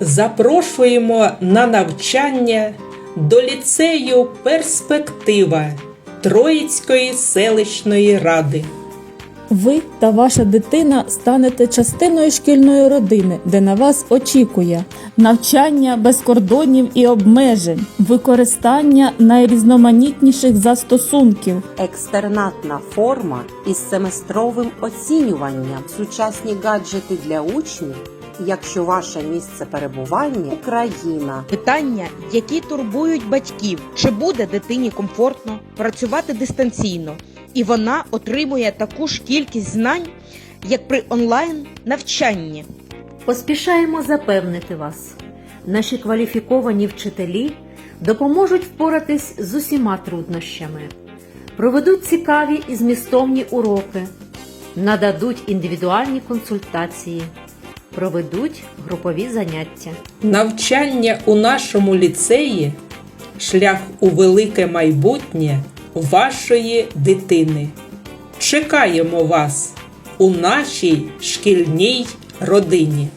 Запрошуємо на навчання до ліцею Перспектива Троїцької селищної ради. Ви та ваша дитина станете частиною шкільної родини, де на вас очікує навчання без кордонів і обмежень, використання найрізноманітніших застосунків, Екстернатна форма із семестровим оцінюванням, сучасні гаджети для учнів, якщо ваше місце перебування Україна. Питання, які турбують батьків, чи буде дитині комфортно працювати дистанційно, і вона отримує таку ж кількість знань, як при онлайн навчанні. Поспішаємо запевнити вас, наші кваліфіковані вчителі допоможуть впоратись з усіма труднощами, проведуть цікаві і змістовні уроки, нададуть індивідуальні консультації, проведуть групові заняття. Навчання у нашому ліцеї шлях у велике майбутнє вашої дитини. Чекаємо вас у нашій шкільній родині.